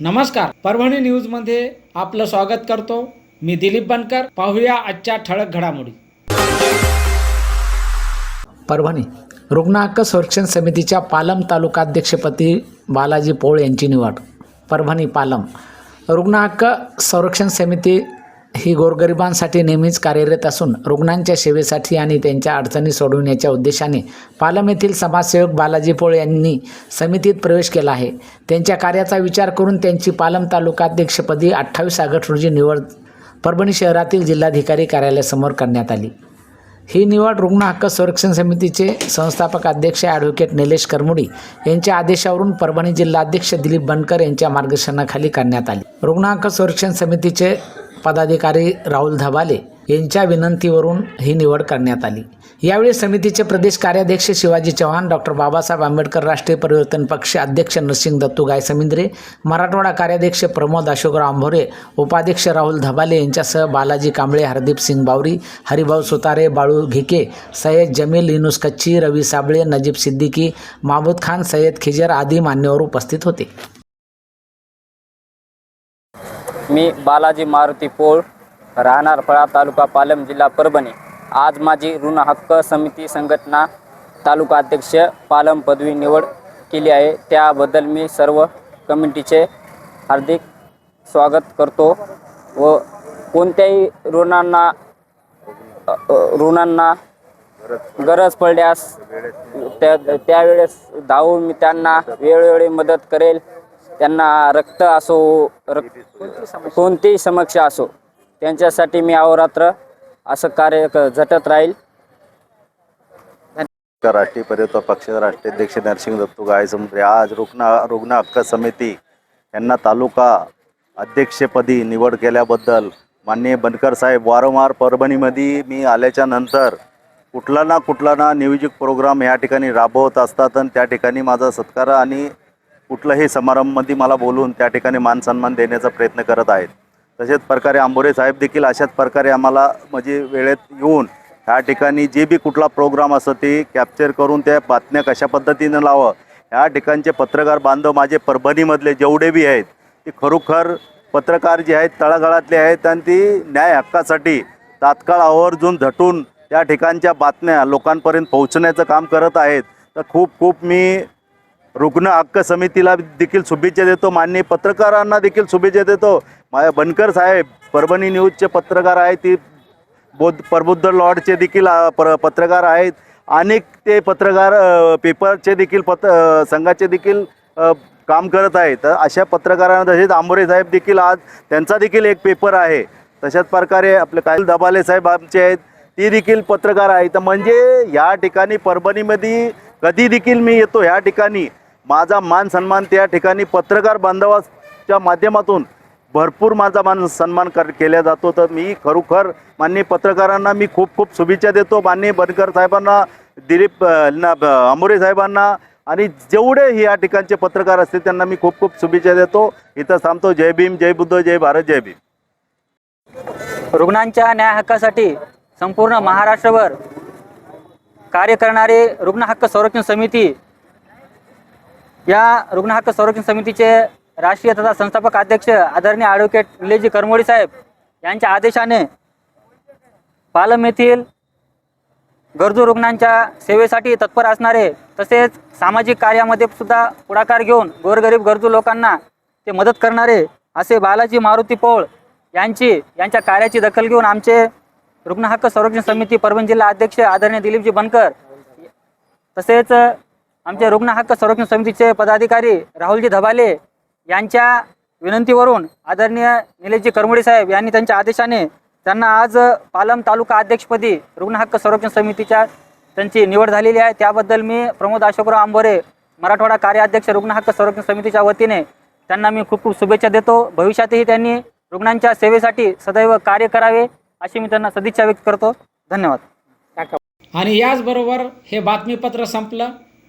नमस्कार. परभणी न्यूजमध्ये आपलं स्वागत करतो. मी दिलीप बनकर. पाहूया आजच्या ठळक घडामोडी. परभणी रुग्ण हक्क संरक्षण समितीच्या पालम तालुकाध्यक्षपदी बालाजी पोळ यांची निवड. परभणी पालम रुग्ण हक्क संरक्षण समिती ही गोरगरिबांसाठी नेहमीच कार्यरत असून रुग्णांच्या सेवेसाठी आणि त्यांच्या अडचणी सोडवण्याच्या उद्देशाने पालम येथील समाजसेवक बालाजी पोळ यांनी समितीत प्रवेश केला आहे. त्यांच्या कार्याचा विचार करून त्यांची पालम तालुकाध्यक्षपदी अठ्ठावीस ऑगस्ट रोजी निवड परभणी शहरातील जिल्हाधिकारी कार्यालयासमोर करण्यात आली. ही निवड रुग्ण हक्क संरक्षण समितीचे संस्थापक अध्यक्ष ॲडव्होकेट निलेश करमुडी यांच्या आदेशावरून परभणी जिल्हाध्यक्ष दिलीप बनकर यांच्या मार्गदर्शनाखाली करण्यात आली. रुग्ण हक्क संरक्षण समितीचे पदाधिकारी राहुल धबाले यांच्या विनंतीवरून ही निवड करण्यात आली. यावेळी समितीचे प्रदेश कार्याध्यक्ष शिवाजी चव्हाण डॉक्टर बाबासाहेब आंबेडकर राष्ट्रीय परिवर्तन पक्ष अध्यक्ष नरसिंग दत्तू गायसमिंद्रे मराठवाडा कार्याध्यक्ष प्रमोद अशोकराव आंभोरे उपाध्यक्ष राहुल धबाले यांच्यासह बालाजी कांबळे हरदीप सिंग बावरी हरिभाऊ सुतारे बाळू घिके सय्यद जमील इनुस कच्ची रवी साबळे नजीब सिद्दीकी माबूद खान सय्यद खिजर आदी मान्यवर उपस्थित होते. मी बालाजी मारुती पोळ राहणार फळा तालुका पालम जिल्हा परभणी. आज माझी ऋण हक्क समिती संघटना तालुका अध्यक्ष पालम पदवी निवड केली आहे. त्याबद्दल मी सर्व कमिटीचे हार्दिक स्वागत करतो व कोणत्याही ऋणांना ऋणांना गरज पडल्यास त्या त्यावेळेस धावून मी त्यांना वेळोवेळी मदत करेल. त्यांना रक्त असो रक्त कोणतीही समस्या असो त्यांच्यासाठी मी अहोरात्र असं कार्य क- झटत राहील. राष्ट्रीय पर्यटन पक्षाचे राष्ट्रीय अध्यक्ष नरसिंह दत्तू गायसमुद्रे आज रुग्ण रुग्ण हक्क समिती यांना तालुका अध्यक्षपदी निवड केल्याबद्दल माननीय बनकर साहेब वारंवार परभणीमध्ये मी आल्याच्यानंतर कुठला ना कुठला ना नियोजित प्रोग्राम या ठिकाणी राबवत असतात आणि त्या ठिकाणी माझा सत्कार आणि कुठल्याही समारंभमध्ये मला बोलून त्या ठिकाणी मान सन्मान देण्याचा प्रयत्न करत आहेत. तसेच प्रकारे आंबोरे साहेब देखील अशाच प्रकारे आम्हाला म्हणजे वेळेत येऊन ह्या ठिकाणी जे बी कुठला प्रोग्राम असं ते कॅप्चर करून त्या बातम्या कशा पद्धतीनं लावं ह्या ठिकाणचे पत्रकार बांधव माझे परभणीमधले जेवढे बी आहेत ते खरोखर पत्रकार जे आहेत तळागाळातले आहेत आणि ती न्याय हक्कासाठी तात्काळ आवर्जून झटून त्या ठिकाणच्या बातम्या लोकांपर्यंत पोहोचण्याचं काम करत आहेत. तर खूप खूप मी रुग्ण हक्क समितीला देखील शुभेच्छा देतो. माननीय पत्रकारांना देखील शुभेच्छा देतो. माझ्या बनकर साहेब परभणी न्यूजचे पत्रकार आहेत ती बोध प्रबुद्ध लॉर्डचे देखील पर पत्रकार आहेत. अनेक ते पत्रकार पेपरचे देखील पत्र संघाचे देखील काम करत आहेत. तर अशा पत्रकारांना तसेच आंबोरे साहेब देखील आज त्यांचा देखील एक पेपर आहे. तशाच प्रकारे आपले काही दबाले साहेब आमचे आहेत ती देखील पत्रकार आहेत. तर म्हणजे या ठिकाणी परभणीमध्ये कधी देखील मी येतो ह्या ठिकाणी माझा मान सन्मान त्या ठिकाणी पत्रकार बांधवाच्या माध्यमातून भरपूर माझा मान सन्मान कर केला जातो. तर मी खरोखर माननीय पत्रकारांना मी खूप खूप शुभेच्छा देतो. माननीय बनकर साहेबांना दिलीप अंबोरे ना साहेबांना आणि जेवढे या ठिकाणचे पत्रकार असतील त्यांना मी खूप खूप शुभेच्छा देतो. इथं थांबतो. जय भीम जय बुद्ध जय भारत जय भीम. रुग्णांच्या न्याय हक्कासाठी संपूर्ण महाराष्ट्रभर कार्य करणारे रुग्ण हक्क संरक्षण समिती या रुग्ण हक्क संरक्षण समितीचे राष्ट्रीय तथा संस्थापक अध्यक्ष आदरणीय ॲडव्होकेट निलेशजी करमोडी साहेब यांच्या आदेशाने पालम येथील गरजू रुग्णांच्या सेवेसाठी तत्पर असणारे तसेच सामाजिक कार्यामध्ये सुद्धा पुढाकार घेऊन गोरगरीब गरजू लोकांना ते मदत करणारे असे बालाजी मारुती पोळ यांची यांच्या कार्याची दखल घेऊन आमचे रुग्ण हक्क संरक्षण समिती परभणी जिल्हा अध्यक्ष आदरणीय दिलीपजी बनकर तसेच आमचे रुग्ण हक्क संरक्षण समितीचे पदाधिकारी राहुलजी धबाले यांच्या विनंतीवरून आदरणीय निलेशजी करमुडे साहेब यांनी त्यांच्या आदेशाने त्यांना आज पालम तालुका अध्यक्षपदी रुग्ण हक्क संरक्षण समितीच्या त्यांची निवड झालेली आहे. त्याबद्दल मी प्रमोद अशोकराव आंबोरे मराठवाडा कार्याध्यक्ष रुग्ण हक्क संरक्षण समितीच्या वतीने त्यांना मी खूप खूप शुभेच्छा देतो. भविष्यातही त्यांनी रुग्णांच्या सेवेसाठी सदैव कार्य करावे अशी मी त्यांना सदिच्छा व्यक्त करतो. धन्यवाद. आणि याचबरोबर हे बातमीपत्र संपलं.